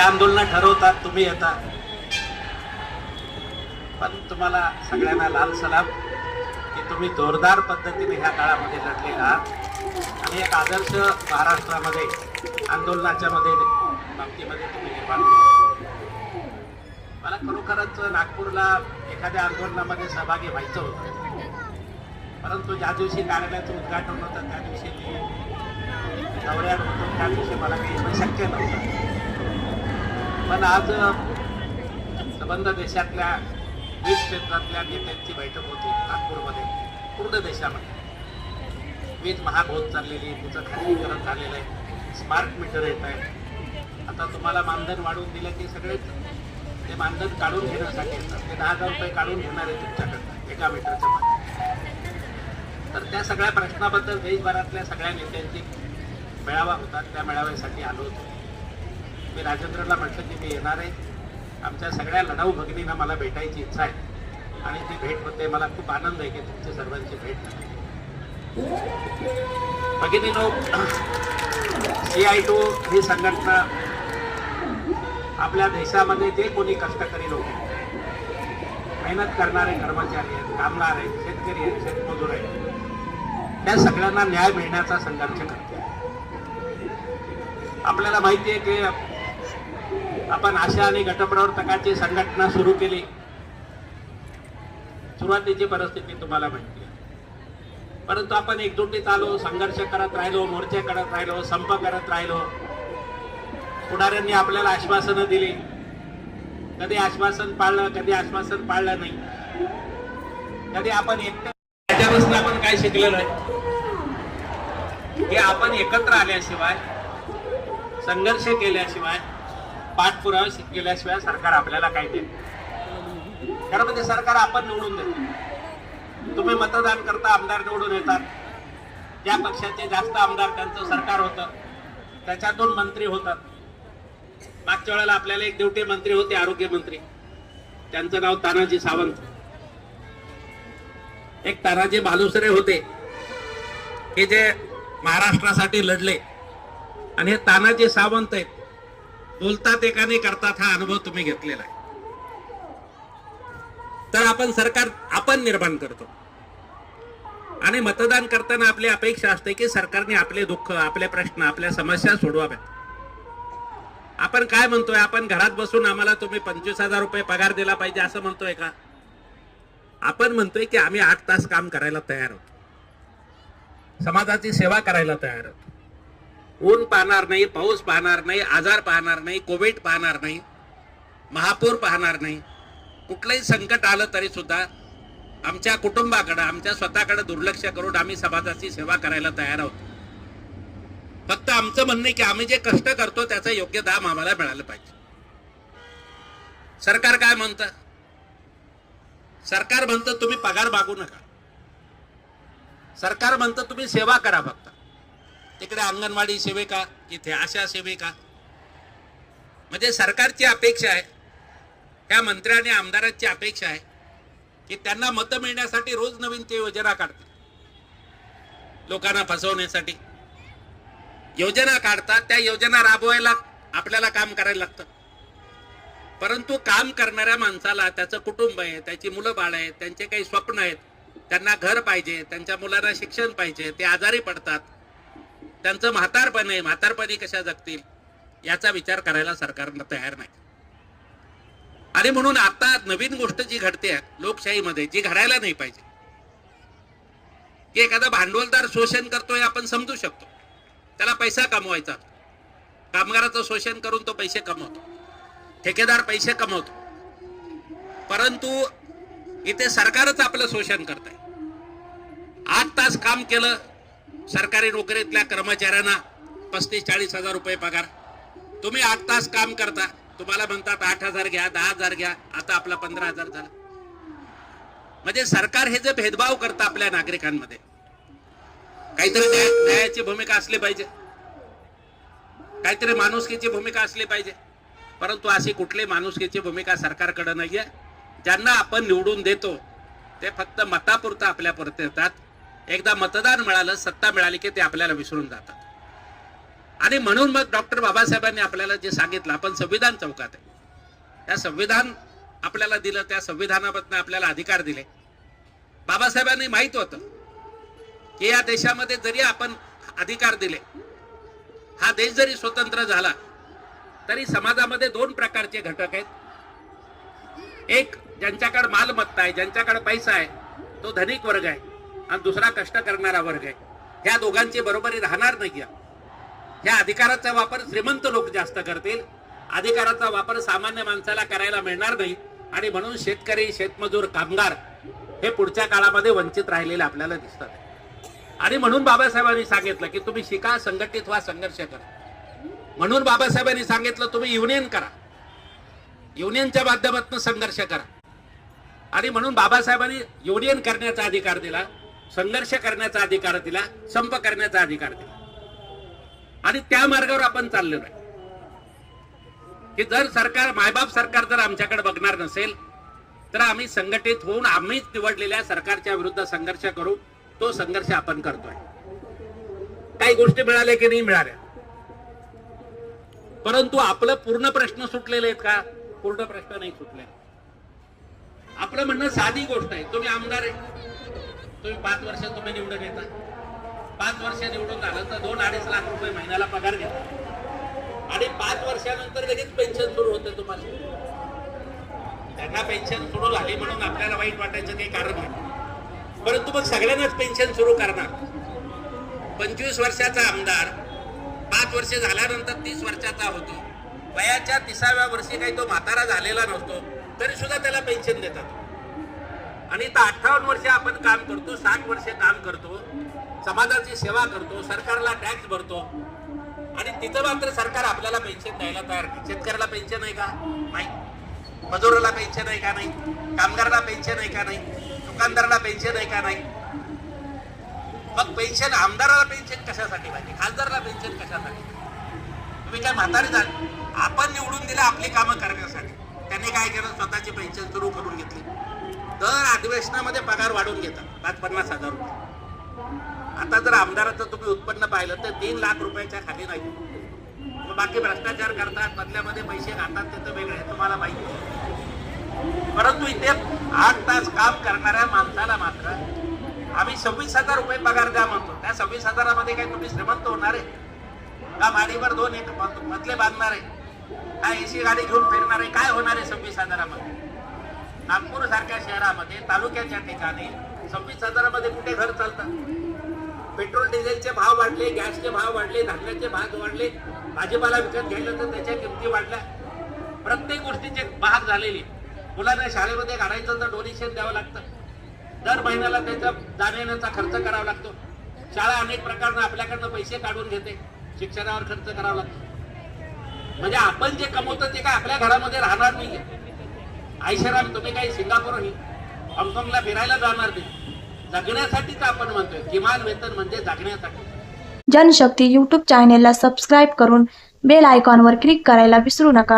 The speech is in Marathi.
आंदोलन ठरवतात तुम्ही येता. पण तुम्हाला सगळ्यांना लाल सलाम की तुम्ही जोरदार पद्धतीने ह्या काळामध्ये लढले आहात. आणि एक आदर्श महाराष्ट्रामध्ये आंदोलनाच्या मध्ये बाबतीमध्ये तुम्ही निर्माण मला खरोखरच नागपूरला एखाद्या आंदोलनामध्ये सहभागी व्हायचं होतं. परंतु ज्या दिवशी कार्यालयाचं उद्घाटन होतं त्या दिवशी मी दौऱ्यात होतो. त्या दिवशी मला काही शक्य नव्हतं. पण आज संबंध देशातल्या वीज क्षेत्रातल्या नेत्यांची बैठक होती नागपूरमध्ये पूर्ण देशामध्ये. वीज महाग होत चाललेली तिचं खाजगीकरण झालेलं आहे. स्मार्ट मीटर येत आहे. आता तुम्हाला मानधन वाढवून दिलं की सगळेच ते मानधन काढून घेण्यासाठी येतात. ते दहा हजार रुपये काढून घेणार आहे तुमच्याकडनं एका मीटरच्या मागे तर त्या सगळ्या प्रश्नाबद्दल देशभरातल्या सगळ्या नेत्यांची मेळावा होता. त्या मेळाव्यासाठी आलो होतो. मी राजेंद्रला म्हटलं की मी येणार आहे. आमच्या सगळ्या लढाऊ भगिनींना मला भेटायची इच्छा आहे. आणि ती भेट होते मला खूप आनंद आहे की तुमची सर्वांची भेट भगिनी भगिनीनो सी आय टू ही संघटना आपल्या देशामध्ये जे कोणी कष्टकरी लोक मेहनत करणारे कर्मचारी आहेत कामगार आहेत शेतकरी आहेत शेतमजूर आहेत त्या सगळ्यांना न्याय मिळण्याचा संघर्ष करते आपल्याला माहिती आहे की आपण आशा आणि गटप्रवर्तकाची संघटना सुरू केली. सुरुवातीची परिस्थिती तुम्हाला माहिती आहे. परंतु आपण एकजुटीत आलो संघर्ष करत राहिलो मोर्चे करत राहिलो संप करत राहिलो. पुढाऱ्यांनी आपल्याला आश्वासनं दिली. कधी आश्वासन पाळलं कधी आश्वासन पाळलं नाही. कधी आपण एकटं त्याच्यापासून आपण काय शिकलेलो आहे? की आपण एकत्र आल्याशिवाय संघर्ष केल्याशिवाय पाठपुरावे केल्याशिवाय सरकार आपल्याला काय देत खरं म्हणजे सरकार आपण निवडून देतो. तुम्ही मतदान करता आमदार निवडून येतात. ज्या पक्षाचे जास्त आमदार त्यांचं सरकार होतं. त्याच्यातून मंत्री होतात. मागच्या वेळेला आपल्याला एक देवटे मंत्री होते आरोग्य मंत्री. त्यांचं नाव तानाजी सावंत. एक तानाजी भालुसरे होते. की जे महाराष्ट्रासाठी लढले. आणि हे तानाजी सावंत आहेत. बोलतात एकाने करतात हा अनुभव तुम्ही घेतलेला आहे. तर आपण सरकार आपण निर्माण करतो. आणि मतदान करताना आपली अपेक्षा असते की सरकारने आपले दुःख आपले प्रश्न आपल्या समस्या सोडवाव्यात. आपण काय म्हणतोय? आपण घरात बसून आम्हाला तुम्ही पंचवीस हजार रुपये पगार दिला पाहिजे असं म्हणतोय का? आपण म्हणतोय की आम्ही आठ तास काम करायला तयार आहोत. समाजाची सेवा करायला तयार आहोत. ऊन पाहणार नाही पाऊस पाहणार नाही आजार पाहणार नाही कोविड पाहणार नाही महापूर पाहणार नाही. कुठलंही संकट आलं तरी सुद्धा आमच्या कुटुंबाकडं आमच्या स्वतःकडे दुर्लक्ष करून आम्ही समाजाची सेवा करायला तयार आहोत. फक्त आमचं म्हणणं आहे की आम्ही जे कष्ट करतो त्याचं योग्य दाम आम्हाला मिळालं पाहिजे. सरकार काय म्हणतं? सरकार म्हणतं तुम्ही पगार मागू नका. सरकार म्हणतं तुम्ही सेवा करा फक्त. तिकडे अंगणवाडी सेविका इथे आशा सेविका. म्हणजे सरकारची अपेक्षा आहे. त्या मंत्र्या आणि आमदारांची अपेक्षा आहे की त्यांना मतं मिळण्यासाठी रोज नवीन ते योजना काढतात. लोकांना फसवण्यासाठी. योजना काढतात त्या योजना राबवायला आपल्याला काम करायला लागतं. परंतु काम करणाऱ्या माणसाला त्याचं कुटुंब आहे त्याची मुलं बाळ आहेत त्यांचे काही स्वप्न आहेत त्यांना घर पाहिजे त्यांच्या मुलांना शिक्षण पाहिजे ते आजारी पडतात. त्यांचं म्हातारपण आहे. म्हातारपणी कशा जगतील? याचा विचार करायला सरकारनं तयार नाही. आणि म्हणून आता नवीन गोष्ट जी घडते लोकशाहीमध्ये जी घडायला नाही पाहिजे. की एखादा भांडवलदार शोषण करतोय आपण समजू शकतो. त्याला पैसा कमवायचा कामगाराचं शोषण करून तो पैसे कमवतो. ठेकेदार पैसे कमवतो. परंतु इथे सरकारच आपलं शोषण करत आहे आठ तास काम केलं सरकारी नोकरीतल्या कर्मचाऱ्यांना पस्तीस चाळीस हजार रुपये पगार. तुम्ही आठ तास काम करता. तुम्हाला म्हणतात आठ हजार घ्या दहा हजार घ्या. आता आपला पंधरा हजार झाला. म्हणजे सरकार हे जे भेदभाव करतं आपल्या नागरिकांमध्ये काहीतरी न्यायाची भूमिका असली पाहिजे. काहीतरी माणुसकीची भूमिका असली पाहिजे. परंतु अशी कुठली माणुसकीची भूमिका सरकारकडे नाहीये. ज्यांना आपण निवडून देतो ते फक्त मतापुरतं आपल्या परत येतात. एकदा मतदान मिळालं सत्ता मिळाली की ते आपल्याला विसरून जातात. आणि म्हणून मग डॉक्टर बाबासाहेबांनी आपल्याला जे सांगितलं आपण संविधान चौकात आहे. त्या संविधान आपल्याला दिलं त्या संविधानाबद्दल आपल्याला अधिकार दिले. बाबासाहेबांनी माहीत होतं की या देशामध्ये जरी आपण अधिकार दिले हा देश जरी स्वतंत्र झाला तरी समाजामध्ये दोन प्रकारचे घटक आहेत. एक ज्यांच्याकडे मालमत्ता आहे ज्यांच्याकडे पैसा आहे तो धनिक वर्ग आहे. आणि दुसरा कष्ट करणारा वर्ग आहे. ह्या दोघांची बरोबरी राहणार नाही ह्या अधिकाराचा वापर श्रीमंत लोक जास्त करतील. अधिकाराचा वापर सामान्य माणसाला करायला मिळणार नाही. आणि म्हणून शेतकरी शेतमजूर कामगार हे पुढच्या काळामध्ये वंचित राहिलेले आपल्याला दिसतात. आणि म्हणून बाबासाहेबांनी सांगितलं की तुम्ही शिका संघटित व्हा संघर्ष करा. म्हणून बाबासाहेबांनी सांगितलं तुम्ही युनियन करा. युनियनच्या माध्यमातून संघर्ष करा. आणि म्हणून बाबासाहेबांनी युनियन करण्याचा अधिकार दिला. संघर्ष करण्याचा अधिकार दिला संप करण्याचा अधिकार दिला. आणि त्या मार्गावर आपण चाललेलो आहे की जर सरकार मायबाप सरकार जर आमच्याकडे बघणार नसेल तर आम्ही संघटित होऊन आम्हीच निवडलेल्या सरकारच्या विरुद्ध संघर्ष करू तो संघर्ष आपण करतोय. काही गोष्टी मिळाल्या की नाही मिळाल्या. परंतु आपलं पूर्ण प्रश्न सुटलेले आहेत का? पूर्ण प्रश्न नाही सुटले. आपलं म्हणणं साधी गोष्ट आहे. तुम्ही आमदार आहे. तुम्ही पाच वर्ष तुम्ही निवडून येता. पाच वर्ष निवडून आलं तर दोन अडीच लाख रुपये महिन्याला पगार घेता. आणि पाच वर्षानंतर लगेच पेन्शन सुरू होते तुम्हाला. त्यांना पेन्शन सुरू झाली म्हणून आपल्याला वाईट वाटायचं काही कारण नाही. परंतु मग सगळ्यांनाच पेन्शन सुरू करणार. पंचवीस वर्षाचा आमदार पाच वर्ष झाल्यानंतर तीस वर्षाचा होतो. वयाच्या तिसाव्या वर्षी काही तो म्हातारा झालेला नसतो तरी सुद्धा त्याला पेन्शन देतात. आणि इथं अठ्ठावन्न वर्ष आपण काम करतो साठ वर्ष काम करतो समाजाची सेवा करतो सरकारला टॅक्स भरतो. आणि तिथं मात्र सरकार आपल्याला पेन्शन द्यायला तयार नाही. शेतकऱ्याला पेन्शन आहे का? नाही. मजुराला पेन्शन आहे का नाही? कामगाराला पेन्शन आहे का नाही? दुकानदाराला पेन्शन आहे का नाही? मग पेन्शन आमदाराला पेन्शन कशासाठी पाहिजे? खासदाराला पेन्शन कशासाठी? तुम्ही काय म्हातारे जा आपण निवडून दिलं आपली कामं करण्यासाठी. त्यांनी काय केलं? स्वतःची पेन्शन सुरू करून घेतली. दर अधिवेशनामध्ये पगार वाढवून घेतात. पाच पन्नास हजार रुपये. आता जर आमदाराचं तुम्ही उत्पन्न पाहिलं तर तीन लाख रुपयाच्या खाली नाही. बाकी भ्रष्टाचार करतात बदल्यामध्ये पैसे खातात ते तर वेगळे आहे, तुम्हाला माहिती परंतु इथे आठ तास काम करणाऱ्या माणसाला मात्र आम्ही सव्वीस हजार रुपये पगार द्या म्हणतो. त्या सव्वीस हजारामध्ये काही तुम्ही श्रीमंत होणार आहे? का माडीवर दोन एक मधले बांधणार आहे? काय एसी गाडी घेऊन फिरणार आहे? काय होणार आहे सव्वीस हजारामध्ये? नागपूर सारख्या शहरामध्ये तालुक्याच्या ठिकाणी सव्वीस हजारामध्ये कुठे घर चालतं? पेट्रोल डिझेलचे भाव वाढले गॅसचे भाव वाढले धान्याचे भाव वाढले भाजीपाला विकत घ्यायला तर त्याच्या किमती वाढल्या. प्रत्येक गोष्टीचे महाग झालेली. मुलांना शाळेमध्ये घालायचं तर डोनेशन द्यावं लागतं. दर महिन्याला त्याचा जाण्याचा खर्च करावा लागतो. शाळा अनेक प्रकारनं आपल्याकडनं पैसे काढून घेते. शिक्षणावर खर्च करावा लागतो. म्हणजे आपण जे कमवतो ते काय आपल्या घरामध्ये राहणार नाही आयशराम तुम्ही काही सिंगापूर हाँगकाँगला फिरायला जाणार नाही. जगण्यासाठीच आपण म्हणतोय किमान वेतन म्हणजे जगण्यासाठी. जनशक्ती यूट्यूब चॅनेलला सबस्क्राईब करून बेल आयकॉनवर क्लिक करायला विसरू नका.